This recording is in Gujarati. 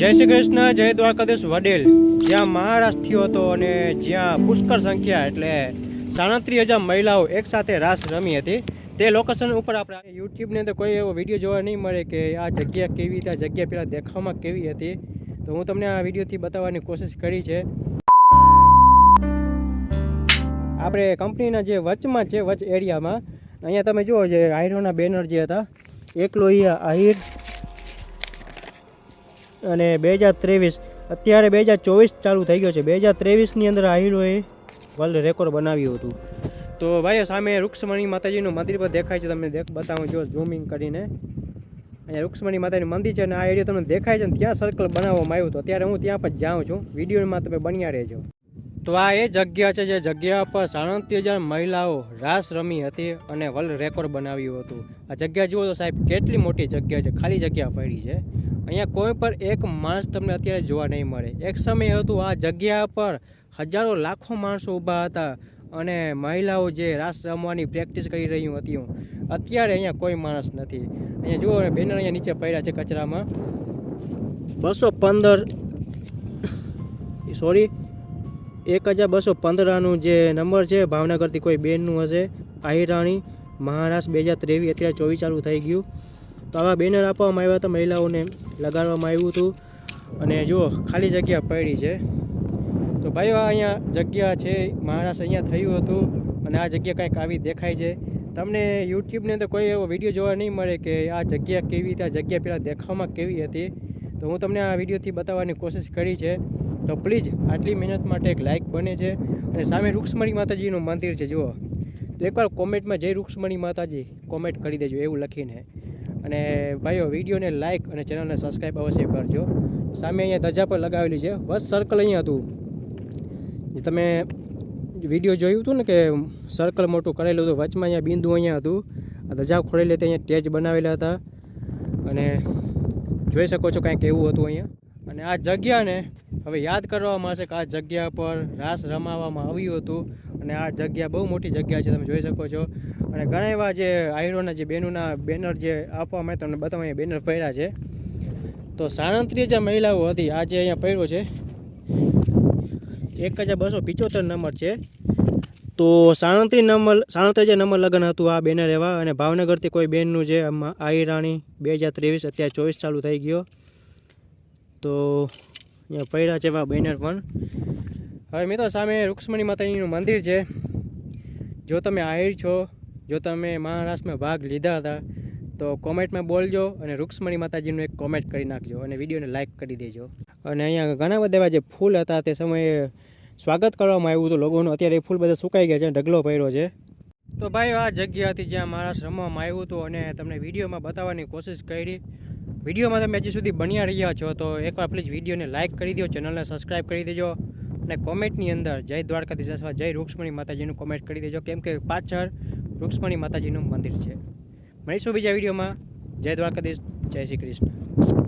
જય શ્રી કૃષ્ણ, જય દ્વારકાધીશ વડેલ. જ્યાં મહારાષ્ટ્ર થયો હતો અને જ્યાં પુષ્કળ સંખ્યા એટલે સાડત્રીસ હજાર મહિલાઓ એકસાથે રાસ રમી હતી. તે લોકેશન ઉપર આપણે યુટ્યુબની અંદર કોઈ એવો વીડિયો જોવા નહીં મળે કે આ જગ્યા કેવી હતી, આ જગ્યા પહેલાં દેખાવામાં કેવી હતી. તો હું તમને આ વિડીયોથી બતાવવાની કોશિશ કરી છે. આપણે કંપનીના જે વચમાં છે, વચ એરિયામાં અહીંયા તમે જુઓ જે આયરોના બેનર જે હતા એકલો અહીંયા આહિર અને બે હજાર ત્રેવીસ, અત્યારે બે હજાર ચોવીસ ચાલુ થઈ ગયો છે. બે હજાર ત્રેવીસની અંદર આ હીરોએ વર્લ્ડ રેકોર્ડ બનાવ્યું હતું. તો ભાઈ સામે રૂક્ષ્મણી માતાજીનું મંદિર પર દેખાય છે. તમને દેખ બતાવું, જો ઝૂમિંગ કરીને. અહીંયા રૂક્ષ્મણી માતાજીનું મંદિર છે અને આ એરિયા તમને દેખાય છે ને ત્યાં સર્કલ બનાવવામાં આવ્યું હતું. અત્યારે હું ત્યાં પણ જાઉં છું. વિડીયોમાં તમે બન્યા રહેજો. તો આ એ જગ્યા છે જે જગ્યા પર સાડત્રીસ હજાર મહિલાઓ રાસ રમી હતી અને વર્લ્ડ રેકોર્ડ બનાવ્યું હતું. આ જગ્યા જુઓ તો સાહેબ, કેટલી મોટી જગ્યા છે, ખાલી જગ્યા પડી છે. અહીંયા કોઈ પણ એક માણસ તમને અત્યારે જોવા નહીં મળે. એક સમય હતું આ જગ્યા પર હજારો લાખો માણસો ઊભા હતા અને મહિલાઓ જે રાસ રમવાની પ્રેક્ટિસ કરી રહ્યું હતી. અત્યારે અહીંયા કોઈ માણસ નથી. અહીંયા જુઓ બેનર અહીંયા નીચે પડ્યા છે કચરામાં. બસો પંદર સોરી એક હજાર બસો પંદરનું જે નંબર છે, ભાવનગરથી કોઈ બેનનું હશે. આહિરાણી મહારાષ્ટ્ર બે હજાર ત્રેવીસ, અત્યારે ચોવીસ ચાલુ થઈ ગયું. તો આવા બેનર આપવામાં આવ્યા હતા મહિલાઓને લગાડવામાં આવ્યું હતું. અને જુઓ, ખાલી જગ્યા પડી છે. તો ભાઈઓ અહીંયા જગ્યા છે મહારાષ્ટ્ર અહીંયા થયું હતું. અને આ જગ્યા કંઈક આવી દેખાય છે. તમને યુટ્યુબની અંદર કોઈ એવો વીડિયો જોવા નહીં મળે કે આ જગ્યા કેવી હતી, આ જગ્યા પહેલાં દેખાવામાં કેવી હતી. તો હું તમને આ વિડીયોથી બતાવવાની કોશિશ કરી છે. તો પ્લીઝ આટલી મહેનત માટે એક લાઇક બને છે. અને સામે રૂક્ષ્મણી માતાજીનું મંદિર છે, જુઓ. તો એકવાર કોમેન્ટમાં જય રૂક્ષ્મણી માતાજી કોમેન્ટ કરી દેજો એવું લખીને. અને ભાઈઓ, વિડીયોને લાઇક અને ચેનલને સબસ્ક્રાઈબ અવશ્ય કરજો. સામે અહીંયા ધજા પર લગાવેલી છે. બસ સર્કલ અહીંયા હતું. જે તમે વીડિયો જોયું હતું ને કે સર્કલ મોટું કરેલું હતું, વચમાં અહીંયા બિંદુ અહીંયા હતું. આ ધજા ખોળેલી હતી, અહીંયા ટેજ બનાવેલા હતા. અને જોઈ શકો છો કાંઈક એવું હતું અહીંયા. અને આ જગ્યાને હવે યાદ કરવામાં આવશે કે આ જગ્યા પર રાસ રમાવામાં આવ્યું હતું અને આ જગ્યા બહુ મોટી જગ્યા છે, તમે જોઈ શકો છો. અને ઘણા એવા જે આયરોના જે બેનોના બેનર જે આપવામાં તમને બતાવવા અહીંયા બેનર પડ્યા છે. તો સાણંત્રી જે મહિલાઓ હતી, આ જે અહીંયા પડ્યો છે, એક હજાર બસો પિચોતેર નંબર છે. તો સાણંત્રી નંબર સાણંત્રી જે નંબર લગ્ન હતું આ બેનર એવા અને ભાવનગરથી કોઈ બેનનું આમાં આહિરાણી બે હજાર ત્રેવીસ અત્યારે ચોવીસ ચાલુ થઈ ગયો. તો અહીંયા પડ્યા છે એવા બેનર પણ. હવે મિત્રો, સામે રૂક્ષ્મણી માતાજીનું મંદિર છે. જો તમે આહિર છો, જો તમે મહારાષ્ટ્રમાં ભાગ લીધા હતા, તો કોમેન્ટમાં બોલજો અને રૂક્ષ્મણી માતાજીનું એક કોમેન્ટ કરી નાખજો અને વિડીયોને લાઇક કરી દેજો. અને અહીંયા ઘણા બધા એવા જે ફૂલ હતા તે સમયે સ્વાગત કરવામાં આવ્યું હતું લોકોનું. અત્યારે એ ફૂલ બધા સુકાઈ ગયા છે ઢગલો પડ્યો છે. તો ભાઈ આ જગ્યા હતી જ્યાં મહારાષ્ટ્ર રમવામાં આવ્યું હતું અને તમને વિડીયોમાં બતાવવાની કોશિશ કરી વિડીયોમાં તમે હજી સુધી બન્યા રહ્યા છો, તો એકવાર પ્લીઝ વિડીયોને લાઇક કરી દો ચેનલને સબસ્ક્રાઈબ કરી દેજો અને કોમેન્ટની અંદર જય દ્વારકાધીશ અથવા જય રૂક્ષ્મણી માતાજીનું કોમેન્ટ કરી દેજો, કેમ કે પાછળ રૂક્ષ્મણી માતાજીનું મંદિર છે. મળીશું બીજા વિડીયોમાં. જય દ્વારકાધીશ, જય શ્રી કૃષ્ણ.